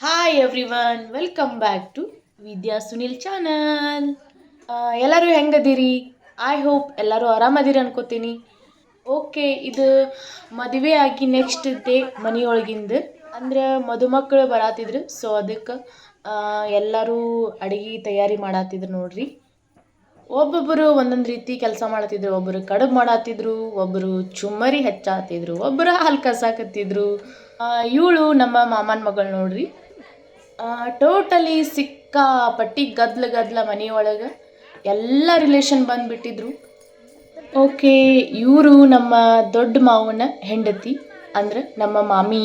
hi everyone welcome back to Vidya Sunil channel ಎಲ್ಲರೂ ಹೆಂಗದಿರಿ I hope ಎಲ್ಲರೂ ಆರಾಮದಿರಿ ಅನ್ಕೋತೀನಿ ಓಕೆ, ಇದು ಮದುವೆ ಆಗಿ ನೆಕ್ಸ್ಟ್ ಡೇ ಮನೆಯೊಳಗಿಂದ. ಅಂದ್ರೆ ಮದುಮಕ್ಕಳು ಬರಾತಿದ್ರು ಸೊ ಅದಕ್ಕೆ ಎಲ್ಲರೂ ಅಡುಗೆ ತಯಾರಿ ಮಾಡತ್ತಿದ್ರು ನೋಡ್ರಿ. ಒಬ್ಬೊಬ್ಬರು ಒಂದೊಂದು ರೀತಿ ಕೆಲಸ ಮಾಡತ್ತಿದ್ರು ಒಬ್ಬರು ಕಡುಬು ಮಾಡತ್ತಿದ್ರು ಒಬ್ಬರು ಚುಮ್ಮರಿ ಹೆಚ್ಚಾತಿದ್ರು ಒಬ್ಬರು ಹಾಲು ಕಸಾಕತ್ತಿದ್ರು. ಇವಳು ನಮ್ಮ ಮಾಮನ ಮಗಳು ನೋಡ್ರಿ. ಟೋಟಲಿ ಸಿಕ್ಕಾಪಟ್ಟಿ ಗದ್ಲ ಗದ್ಲ ಮನೆಯೊಳಗೆ ಎಲ್ಲ ರಿಲೇಷನ್ ಬಂದುಬಿಟ್ಟಿದ್ರು. ಓಕೆ ಇವರು ನಮ್ಮ ದೊಡ್ಡ ಮಾವನ ಹೆಂಡತಿ ಅಂದ್ರೆ ನಮ್ಮ ಮಾಮಿ.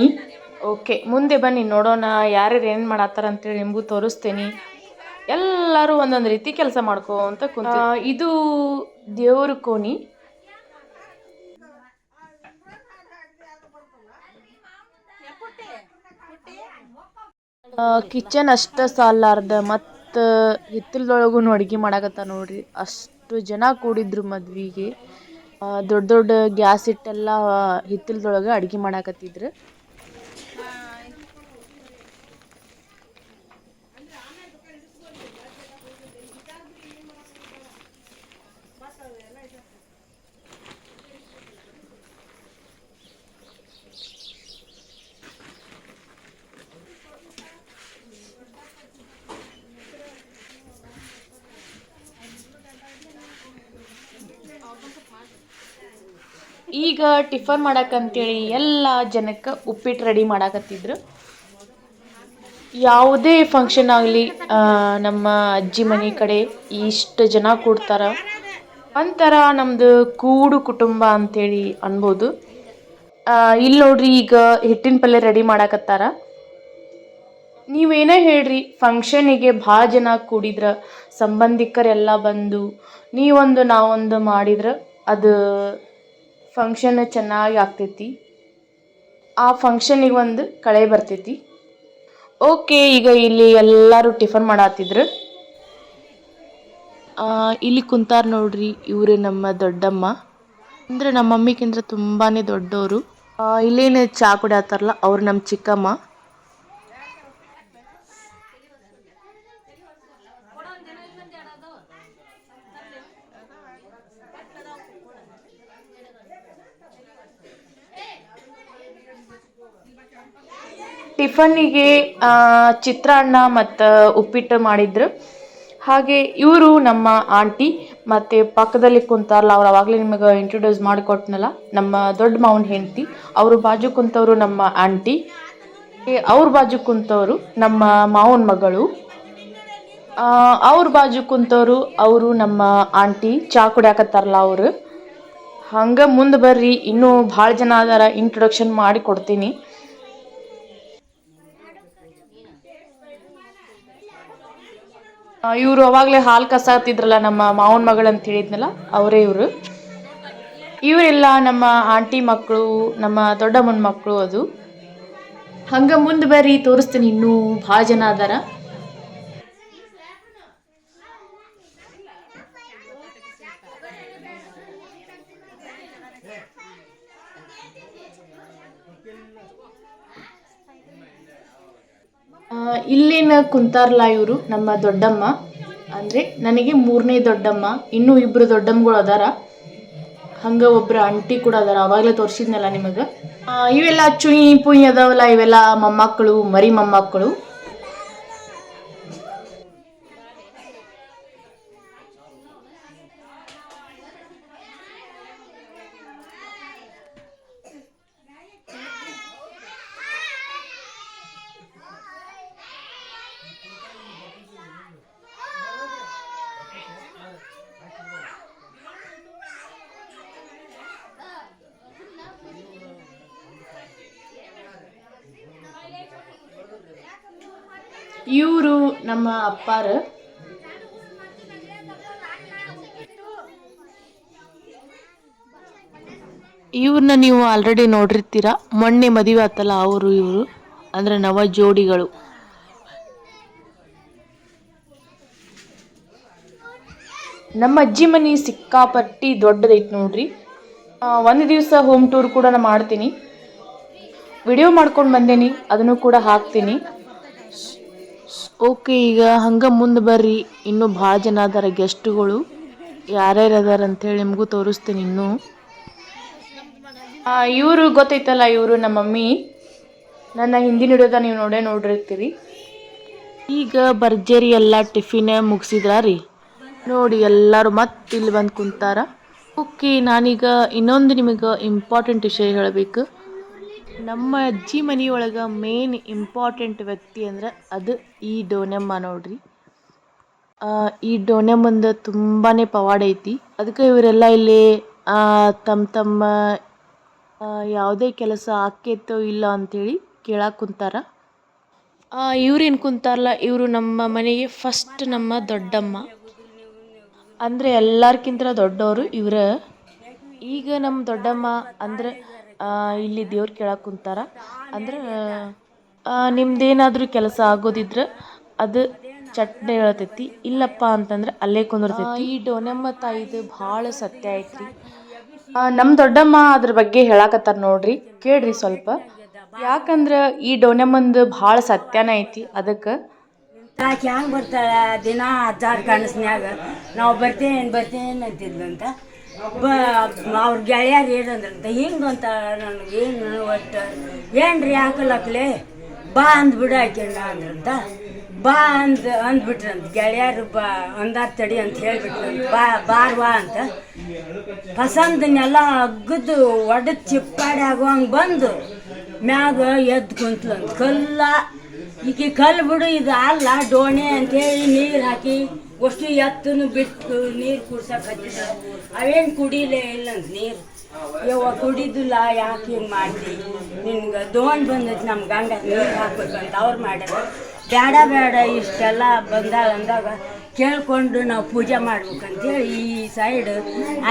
ಓಕೆ ಮುಂದೆ ಬನ್ನಿ ನೋಡೋಣ ಯಾರ್ಯಾರು ಏನು ಮಾಡತ್ತಾರ ಅಂತೇಳಿ ನಿಮಗೂ ತೋರಿಸ್ತೇನೆ. ಎಲ್ಲರೂ ಒಂದೊಂದು ರೀತಿ ಕೆಲಸ ಮಾಡ್ಕೋಂತ ಕುಂತ ಇದು ದೇವ್ರ ಕೋಣಿ. ಕಿಚನ್ ಅಷ್ಟ ಸಾಲಾರ್ದ ಮತ್ತು ಹಿತ್ತಲದೊಳಗೂ ಅಡುಗೆ ಮಾಡಾಕತ್ತ ನೋಡ್ರಿ ಅಷ್ಟು ಜನ ಕೂಡಿದ್ರು ಮದ್ವೆಗೆ. ದೊಡ್ಡ ದೊಡ್ಡ ಗ್ಯಾಸ್ ಇಟ್ಟೆಲ್ಲ ಹಿತ್ತಲದೊಳಗೆ ಅಡ್ಗೆ ಮಾಡಾಕತ್ತಿದ್ರು. ಈಗ ಟಿಫನ್ ಮಾಡಕ್ಕಂತೇಳಿ ಎಲ್ಲ ಜನಕ್ಕೆ ಉಪ್ಪಿಟ್ಟು ರೆಡಿ ಮಾಡಕತ್ತಿದ್ರು. ಯಾವುದೇ ಫಂಕ್ಷನ್ ಆಗಲಿ ನಮ್ಮ ಅಜ್ಜಿ ಮನೆ ಕಡೆ ಇಷ್ಟು ಜನ ಕೂಡ್ತಾರೆ. ಒಂಥರ ನಮ್ಮದು ಕೂಡು ಕುಟುಂಬ ಅಂಥೇಳಿ ಅನ್ಬೋದು. ಇಲ್ಲಿ ನೋಡ್ರಿ ಈಗ ಹಿಟ್ಟಿನ ಪಲ್ಯ ರೆಡಿ ಮಾಡಾಕತ್ತಾರ. ನೀವೇನೇ ಹೇಳ್ರಿ ಫಂಕ್ಷನಿಗೆ ಭಾಳ ಜನ ಕೂಡಿದ್ರೆ, ಸಂಬಂಧಿಕರೆಲ್ಲ ಬಂದು ನೀವೊಂದು ನಾವೊಂದು ಮಾಡಿದ್ರೆ ಅದು ಫಂಕ್ಷನ್ ಚೆನ್ನಾಗಿ ಆಗ್ತೈತಿ. ಆ ಫಂಕ್ಷನಿಗೆ ಒಂದು ಕಳೆ ಬರ್ತೈತಿ. ಓಕೆ ಈಗ ಇಲ್ಲಿ ಎಲ್ಲರೂ ಟಿಫನ್ ಮಾಡತ್ತಿದ್ರು ಇಲ್ಲಿ ಕುಂತಾರ ನೋಡ್ರಿ ಇವರು ನಮ್ಮ ದೊಡ್ಡಮ್ಮ. ಅಂದರೆ ನಮ್ಮ ಮಮ್ಮಿಗಿಂತ ತುಂಬಾ ದೊಡ್ಡವರು ಇಲ್ಲೇನು ಚಾ ಕುಡಿಯತ್ತಾರಲ್ಲ ಅವ್ರು ನಮ್ಮ ಚಿಕ್ಕಮ್ಮ. ಟಿಫನ್ನಿಗೆ ಚಿತ್ರಾನ್ನ ಮತ್ತು ಉಪ್ಪಿಟ್ಟು ಮಾಡಿದ್ರು. ಹಾಗೆ ಇವರು ನಮ್ಮ ಆಂಟಿ ಮತ್ತು ಪಕ್ಕದಲ್ಲಿ ಕುಂತಾರಲ್ಲ, ಅವ್ರು ಅವಾಗಲೇ ನಿಮಗೆ ಇಂಟ್ರೊಡ್ಯೂಸ್ ಮಾಡಿಕೊಟ್ನಲ್ಲ, ನಮ್ಮ ದೊಡ್ಡ ಮಾವನ ಹೆಂಡತಿ, ಅವರು ಬಾಜು ಕುಂತವರು ನಮ್ಮ ಆಂಟಿ. ಅವ್ರ ಬಾಜು ಕುಂತವರು ನಮ್ಮ ಮಾವನ ಮಗಳು. ಅವ್ರ ಬಾಜು ಕುಂತವರು ಅವರು ನಮ್ಮ ಆಂಟಿ, ಚಾ ಕುಡಿಯಾಕತ್ತಾರಲ್ಲ ಅವರು. ಹಂಗೆ ಮುಂದೆ ಬರ್ರಿ, ಇನ್ನೂ ಭಾಳ ಜನ ಅದಾರ ಇಂಟ್ರೊಡಕ್ಷನ್ ಮಾಡಿ ಕೊಡ್ತೀನಿ. ಇವರು ಅವಾಗಲೇ ಹಾಲು ಕಸಾತಿದ್ರಲ್ಲ ನಮ್ಮ ಮಾವನ ಮಗಳು ಅಂತ ಹೇಳಿದ್ನಲ್ಲ, ಅವರೇ ಇವರು. ಇವರೆಲ್ಲ ನಮ್ಮ ಆಂಟಿ ಮಕ್ಕಳು ನಮ್ಮ ದೊಡ್ಡಮ್ಮನ ಮಕ್ಕಳು ಅದು. ಹಂಗೆ ಮುಂದೆ ಬರ್ರಿ, ತೋರಿಸ್ತೀನಿ ಇನ್ನೂ ಭಾಳ ಜನ ಅದಾರ. ಇಲ್ಲಿನ ಕುಂತಾರಲ್ಲ ಇವರು? ನಮ್ಮ ದೊಡ್ಡಮ್ಮ. ಅಂದರೆ ನನಗೆ ಮೂರನೇ ದೊಡ್ಡಮ್ಮ. ಇನ್ನೂ ಇಬ್ಬರು ದೊಡ್ಡಮ್ಮಗಳು ಅದಾರ. ಹಂಗೆ ಒಬ್ಬರು ಆಂಟಿ ಕೂಡ ಅದಾರ. ಅವಾಗಲೇ ತೋರಿಸಿದ್ನಲ್ಲ ನಿಮಗೆ. ಇವೆಲ್ಲ ಚುಯಿ ಪುಯಿ ಅದಾವಲ್ಲ, ಇವೆಲ್ಲ ಮೊಮ್ಮಕ್ಕಳು, ಮರಿ ಮೊಮ್ಮಕ್ಕಳು. ಇವರು ನಮ್ಮ ಅಪ್ಪಾರ. ಇವ್ರನ್ನ ನೀವು ಆಲ್ರೆಡಿ ನೋಡಿರ್ತೀರ. ಮೊನ್ನೆ ಮದುವೆ ಆತಲ್ಲ ಅವರು ಇವರು. ಅಂದ್ರೆ ನವ ಜೋಡಿಗಳು. ನಮ್ಮ ಅಜ್ಜಿ ಮನೆ ಸಿಕ್ಕಾಪಟ್ಟಿ ದೊಡ್ಡದೈತೆ ನೋಡ್ರಿ. ಒಂದು ದಿವಸ ಹೋಮ್ ಟೂರ್ ಕೂಡ ನಾ ಮಾಡ್ತೀನಿ. ವಿಡಿಯೋ ಮಾಡ್ಕೊಂಡು ಬಂದೇನಿ, ಅದನ್ನು ಕೂಡ ಹಾಕ್ತೀನಿ. ಓಕೆ, ಈಗ ಹಂಗೆ ಮುಂದೆ ಬರ್ರಿ. ಇನ್ನೂ ಭಾಳ ಜನ ಅದಾರ ಗೆಸ್ಟ್ಗಳು ಯಾರ್ಯಾರು ಅದಾರ ಅಂತೇಳಿ ನಿಮಗೂ ತೋರಿಸ್ತೀನಿ ಇನ್ನೂ. ಇವರು ಗೊತ್ತೈತಲ್ಲ, ಇವರು ನಮ್ಮ ಮಮ್ಮಿ. ನನ್ನ ಹಿಂದಿನ ಹಿಡಿಯೋದ ನೀವು ನೋಡೇ ನೋಡಿರ್ತೀರಿ. ಈಗ ಭರ್ಜರಿ ಎಲ್ಲ ಟಿಫಿನ್ ಮುಗಿಸಿದ್ರ ರೀ? ನೋಡಿ, ಎಲ್ಲರೂ ಮತ್ತೆ ಇಲ್ಲಿ ಬಂದು ಕುಂತಾರ. ಓಕೆ, ನಾನೀಗ ಇನ್ನೊಂದು ನಿಮಗೆ ಇಂಪಾರ್ಟೆಂಟ್ ವಿಷಯ ಹೇಳಬೇಕು. ನಮ್ಮ ಅಜ್ಜಿ ಮನೆಯೊಳಗೆ ಮೇನ್ ಇಂಪಾರ್ಟೆಂಟ್ ವ್ಯಕ್ತಿ ಅಂದ್ರೆ ಅದು ಈ ಡೋನೆಮ್ಮ ನೋಡ್ರಿ. ಈ ಡೋನೆಮ್ಮಂದು ತುಂಬಾ ಪವಾಡ ಐತಿ. ಅದಕ್ಕೆ ಇವರೆಲ್ಲ ಇಲ್ಲಿ ತಮ್ಮ ತಮ್ಮ ಯಾವುದೇ ಕೆಲಸ ಆಕೇತೋ ಇಲ್ಲ ಅಂಥೇಳಿ ಕೇಳಕ್ಕೆ ಕುಂತಾರ. ಇವ್ರೇನು ಕುಂತಾರಲ್ಲ ಇವರು ನಮ್ಮ ಮನೆಗೆ ಫಸ್ಟ್ ನಮ್ಮ ದೊಡ್ಡಮ್ಮ. ಅಂದರೆ ಎಲ್ಲರ್ಕಿಂತ ದೊಡ್ಡವರು ಇವರ. ಈಗ ನಮ್ಮ ದೊಡ್ಡಮ್ಮ ಅಂದ್ರೆ ಇಲ್ಲಿ ದೇವ್ರು ಕೇಳಕ್ಕೆ ಕುಂತಾರ. ಅಂದ್ರೆ ನಿಮ್ದೇನಾದರೂ ಕೆಲಸ ಆಗೋದಿದ್ರೆ ಅದು ಚಟ್ನೆ ಹೇಳ್ತೈತಿ. ಇಲ್ಲಪ್ಪ ಅಂತಂದ್ರೆ ಅಲ್ಲೇ ಕುಂದಿರ್ತೈತಿ. ಈ ಡೋನಮ್ಮ ತಾಯಿದು ಭಾಳ ಸತ್ಯ ಐತ್ರಿ. ನಮ್ಮ ದೊಡ್ಡಮ್ಮ ಅದ್ರ ಬಗ್ಗೆ ಹೇಳಾಕತ್ತಾರ ನೋಡ್ರಿ. ಕೇಳ್ರಿ ಸ್ವಲ್ಪ. ಯಾಕಂದ್ರೆ ಈ ಡೋನಮ್ಮಂದು ಭಾಳ ಸತ್ಯನ ಐತಿ. ಅದಕ್ಕೆ ಆಕೆ ಹ್ಯಾಂಗ ಬರ್ತಾಳ ದಿನ ಅಜ್ಜಾರ ಕನಸ್ನ್ಯಾಗ? ನಾವು ಬರ್ತೇನೆ ಬರ್ತೇನೆ ಅಂತಿದ್ಲಂತ ಬ ಅವ್ರ ಗೆಳೆಯರು ಏನಂದ್ರಂತ ಹಿಂಗೆ ಅಂತ ನನಗೆ ಏನು ಒಟ್ಟು? ಏನ್ರಿ ಹಾಕಲಕ್ಲೆ ಬಾ ಅಂದ್ಬಿಡು ಹಾಕ್ಯಂಡ ಅಂದ್ರಂತ. ಬಾ ಅಂದ್ ಅಂದ್ಬಿಟ್ರಂತ ಗೆಳೆಯರು ಬಾ ಅಂದಾರ ತಡಿ ಅಂತ ಹೇಳ್ಬಿಟ್ರಂತ ಬಾ ಬಾರ್ವಾ ಅಂತ. ಪಸಂದನ್ನೆಲ್ಲ ಅಗ್ಗದು ಒಡೆದು ಚಿಪ್ಪಾಡಿ ಆಗುವಂಗೆ ಬಂದು ಮ್ಯಾಗ ಎದ್ದು ಕುಂತ್ಲಂತ ಕಲ್ಲ, ಈಕೆ ಕಲ್ಲು ಬಿಡು, ಇದು ಅಲ್ಲ ಡೋಣೆ ಅಂತೇಳಿ ನೀರು ಹಾಕಿ ಅಷ್ಟು ಎತ್ತನು ಬಿಟ್ಟು ನೀರು ಕುಡ್ಸಕ್ ಹಚ್ಚಿದ ಅವೇನು ಕುಡಿಲೇ ಇಲ್ಲ ನೀರು. ಯವ್ವ ಕುಡಿದಿಲ್ಲ ಯಾಕೆ ಹಿಂಗೆ ಮಾಡ್ತಿ? ನಿನ್ಗೆ ದೋಣಿ ಬಂದೈತಿ ನಮ್ಮ ಗಂಡ, ನೀರು ಹಾಕ್ಬೇಕಂತ ಅವ್ರು ಮಾಡ್ಯಾರ. ಬೇಡ ಬೇಡ ಇಷ್ಟೆಲ್ಲ ಬಂದಾಗ ಅಂದಾಗ ಕೇಳ್ಕೊಂಡು ನಾವು ಪೂಜೆ ಮಾಡ್ಬೇಕಂತೇಳಿ ಈ ಸೈಡ್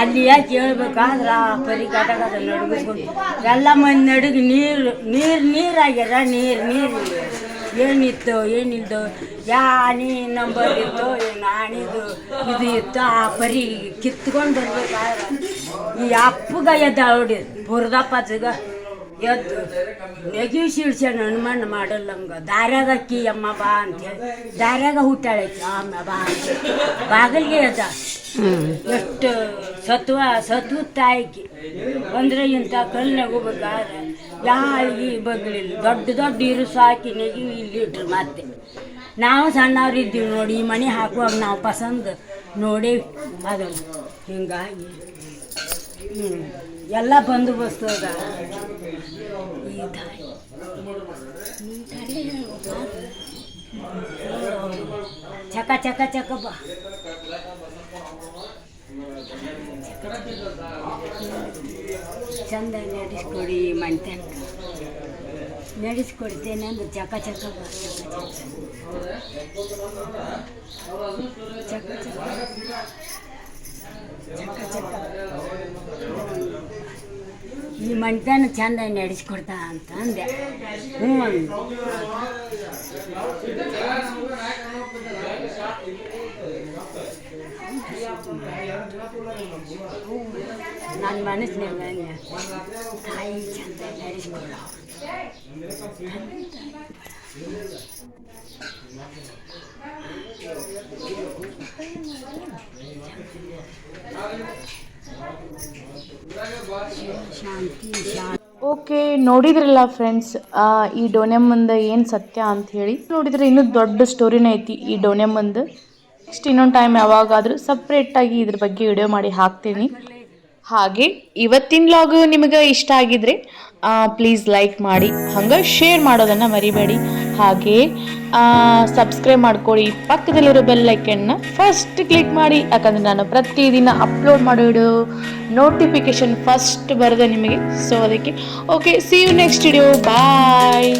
ಅಲ್ಲಿ ಯಾಕೆ ಹೇಳ್ಬೇಕಾದ್ರೆ ಆ ಪರಿ ಗದ ಗದ ನಡುಗಿಸ್ಕೊಂಡು ಎಲ್ಲ ಮಂದಿ ನಡುಗೆ ನೀರು ನೀರು, ನೀರಾಗ್ಯದ? ನೀರು ನೀರು. ಏನಿತ್ತು, ಏನಿಲ್ದು? ಯಾ ನಂಬರ್ ಇತ್ತು ಏನು ಆಣಿದು ಇದು ಇತ್ತು, ಆ ಪರಿ ಕಿತ್ಕೊಂಡು ಬರ್ಬೇಕಾದ್ರೆ ಈ ಅಪ್ಪಗ ಎದ್ದ ನೋಡಿ ಬುರ್ದಪ್ಪಜಗ ಎದ್ದು ನೆಗಿ ಶಿಳ್ಸ್ಯಾನ ಹನುಮಣ್ಣ ನಮ್ಗೆ ದಾರ್ಯಾಗ ಅಕ್ಕಿ, ಅಮ್ಮ ಬಾ ಅಂತೇಳಿ ದಾರ್ಯಾಗ ಹುಟ್ಟಾಳೈತಿ ಅಮ್ಮ ಬಾ ಅಂತ ಬಾಗಿಲಿಗೆ ಎದ್ದ. ಎಷ್ಟು ಸತ್ವ ಸತ್ವ ತಾಯಿಗೆ ಅಂದ್ರೆ ಇಂಥ ಕಲ್ನಾಗ ಹೋಗ್ಬೇಕಾದ್ರೆ ಯಾಳಿಗೆ ಬಗ್ಲಿಲ್ಲ. ದೊಡ್ಡ ದೊಡ್ಡ ಇರು ಹಾಕಿ ನೆಗಿ ಇಲ್ಲಿ ಇಟ್ರು ಮತ್ತೆ. ನಾವು ಸಣ್ಣವ್ರು ಇದ್ದೀವಿ ನೋಡಿ, ಈ ಮನೆ ಹಾಕುವಾಗ ನಾವು ಪಸಂದ್ ನೋಡಿ ಅದನ್ನು ಹಿಂಗಾಗಿ. ಹ್ಞೂ ಎಲ್ಲ ಬಂದೋಬಸ್ತು ಅದ. ಚಕ ಚಕ ಚಕ ಬಾ. ಚಂದ ನಡೆಸ್ಕೊಡಿ ಮಂಟನ್ ನಡೆಸ್ಕೊಡ್ತೇನೆ ಅಂದ್ರೆ ಚಕ ಚಕ ಬಾ. ಚಕ ಚಕ. ಚಕ ಚಕ. ಚಕ ಈ ಮಂಟನ ಚಂದ ನಡೆಸ್ಕೊಡ್ತಾ ಅಂತ ಅಂದೆ. ಹ್ಞೂ ತಾಯಿ ಚಂದ ಓಕೆ ನೋಡಿದ್ರಲ್ಲ ಫ್ರೆಂಡ್ಸ್ ಈ ಡೋನೆಮ್ಮಂದ ಏನು ಸತ್ಯ ಅಂತ ಹೇಳಿ. ನೋಡಿದ್ರೆ ಇನ್ನೂ ದೊಡ್ಡ ಸ್ಟೋರಿನೇ ಐತಿ ಈ ಡೋನೆಮ್ಮಂದು. ನೆಕ್ಸ್ಟ್ ಇನ್ನೊಂದು ಟೈಮ್ ಯಾವಾಗಾದರೂ ಸಪ್ರೇಟಾಗಿ ಇದ್ರ ಬಗ್ಗೆ ವಿಡಿಯೋ ಮಾಡಿ ಹಾಕ್ತೀನಿ. ಹಾಗೆ ಇವತ್ತಿನ ಲಾಗು ನಿಮಗೆ ಇಷ್ಟ ಆಗಿದ್ರೆ ಪ್ಲೀಸ್ ಲೈಕ್ ಮಾಡಿ, ಹಂಗೆ ಶೇರ್ ಮಾಡೋದನ್ನು ಮರಿಬೇಡಿ. ಹಾಗೆ ಸಬ್ಸ್ಕ್ರೈಬ್ ಮಾಡ್ಕೊಳ್ಳಿ ಪಕ್ಕದಲ್ಲಿರೋ ಬೆಲ್ ಐಕನ್ನ ಫಸ್ಟ್ ಕ್ಲಿಕ್ ಮಾಡಿ, ಯಾಕಂದರೆ ನಾನು ಪ್ರತಿದಿನ ಅಪ್ಲೋಡ್ ಮಾಡೋ ವಿಡಿಯೋ ನೋಟಿಫಿಕೇಶನ್ ಫಸ್ಟ್ ಬರೋದೆ ನಿಮಗೆ. ಸೊ ಅದಕ್ಕೆ okay see you next video bye